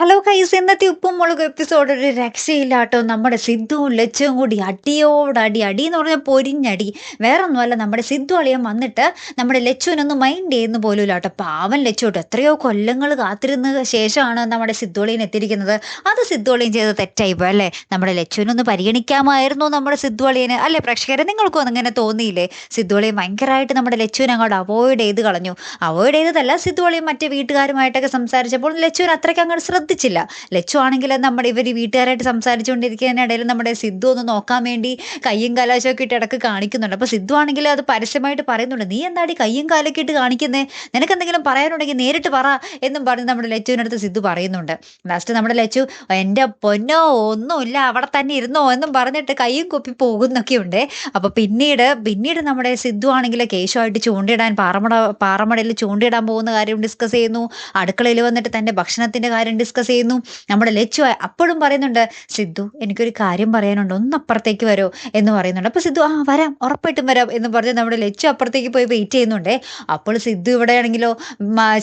Hello കൈസ് ഇന്നത്തെ ഉപ്പും മുളക് എപ്പിസോഡ് ഒരു രക്ഷയില്ല കേട്ടോ നമ്മുടെ സിദ്ധുവും ലച്ചുവും കൂടി അടിയോടടി. അടി എന്ന് പറഞ്ഞാൽ പൊരിഞ്ഞടി. വേറെ ഒന്നുമല്ല നമ്മുടെ സിദ്ധു അളിയൻ വന്നിട്ട് നമ്മുടെ ലച്ചുവിനൊന്നും മൈൻഡ് ചെയ്യുന്ന പോലും ഇല്ല കേട്ടോ പാവൻ ലച്ചു എത്രയോ കൊല്ലങ്ങൾ കാത്തിരുന്ന ശേഷമാണ് നമ്മുടെ സിദ്ധു അളിയൻ എത്തിയിരിക്കുന്നത്. അത് സിദ്ധു അളിയൻ തെറ്റായി പോയി അല്ലേ? നമ്മുടെ ലച്ചുവിനൊന്ന് പരിഗണിക്കാമായിരുന്നു നമ്മുടെ സിദ്ധു അളിയന്. അല്ലേ പ്രേക്ഷകരെ നിങ്ങൾക്കും അങ്ങനെ തോന്നിയില്ലേ? സിദ്ധു ഭയങ്കരമായിട്ട് നമ്മുടെ ലച്ചുവിനെ അങ്ങോട്ട് അവോയ്ഡ് ചെയ്ത് കളഞ്ഞു. അവോയ്ഡ് ചെയ്തതല്ല സിദ്ധു മറ്റേ വീട്ടുകാരുമായിട്ടൊക്കെ സംസാരിച്ചപ്പോൾ ലച്ചുവിന് അത്രയ്ക്ക് അങ്ങോട്ട് ശ്രദ്ധിച്ചില്ല. ലച്ചു ആണെങ്കിൽ നമ്മുടെ ഇവർ വീട്ടുകാരായിട്ട് സംസാരിച്ചുകൊണ്ടിരിക്കുന്നതിനിടയിൽ നമ്മുടെ സിദ്ധു ഒന്ന് നോക്കാൻ വേണ്ടി കയ്യും കാലാശമൊക്കെ ഇട്ട് ഇടയ്ക്ക് കാണിക്കുന്നുണ്ട്. അപ്പോൾ സിദ്ധു ആണെങ്കിൽ അത് പരസ്യമായിട്ട് പറയുന്നുണ്ട്. നീ എന്താടി കയ്യും കാലൊക്കെ ഇട്ട് കാണിക്കുന്നേ? നിനക്ക് എന്തെങ്കിലും പറയാനുണ്ടെങ്കിൽ നേരിട്ട് പറ എന്നും പറഞ്ഞ് നമ്മുടെ ലച്ചുവിനടുത്ത് സിദ്ധു പറയുന്നുണ്ട്. ലാസ്റ്റ് നമ്മുടെ ലച്ചു എന്റെ പൊന്നോ ഒന്നുമില്ല. അവിടെ തന്നെ ഇരുന്നോ എന്നും പറഞ്ഞിട്ട് കയ്യും കുപ്പി പോകുന്നൊക്കെ ഉണ്ട്. അപ്പോൾ പിന്നീട് പിന്നീട് നമ്മുടെ സിദ്ധു ആണെങ്കിൽ കേശുമായിട്ട് ചൂണ്ടിടാൻ പാറമട പാറമടയിൽ ചൂണ്ടിടാൻ പോകുന്ന കാര്യം ഡിസ്കസ് ചെയ്യുന്നു. അടുക്കളയിൽ വന്നിട്ട് തന്റെ ഭക്ഷണത്തിന്റെ കാര്യം ഡിസ്കസ് ചെയ്യുന്നു. നമ്മുടെ ലച്ചു അപ്പോഴും പറയുന്നുണ്ട് സിദ്ധു എനിക്കൊരു കാര്യം പറയാനുണ്ട്. ഒന്ന് അപ്പുറത്തേക്ക് വരോ എന്ന് പറയുന്നുണ്ട്. അപ്പോൾ സിദ്ധു ആ വരാം. ഉറപ്പായിട്ടും വരാം എന്ന് പറഞ്ഞ് നമ്മുടെ ലച്ചു അപ്പുറത്തേക്ക് പോയി വെയിറ്റ് ചെയ്യുന്നുണ്ട്. അപ്പോൾ സിദ്ധു ഇവിടെ ആണെങ്കിലോ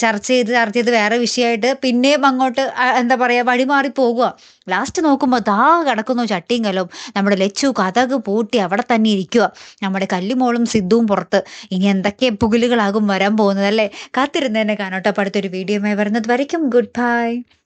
ചർച്ച ചെയ്ത് ചർച്ച ചെയ്ത് വേറെ വിഷയമായിട്ട് പിന്നെയും അങ്ങോട്ട് എന്താ പറയുക വഴിമാറി പോകുക. ലാസ്റ്റ് നോക്കുമ്പോൾ ദാ കിടക്കുന്നു ചട്ടിയും കലവും നമ്മുടെ ലച്ചു കഥക് പൂട്ടി അവിടെ തന്നെ ഇരിക്കുക. നമ്മുടെ കല്ലിമോളും സിദ്ധുവും പുറത്ത്. ഇനി എന്തൊക്കെ പുകിലുകളാകും വരാൻ പോകുന്നത് അല്ലേ? കാത്തിരുന്നതിനെ കാണോട്ടപ്പടുത്തൊരു അടുത്തൊരു വീഡിയോ വരുന്നത് വരയ്ക്കും. Good bye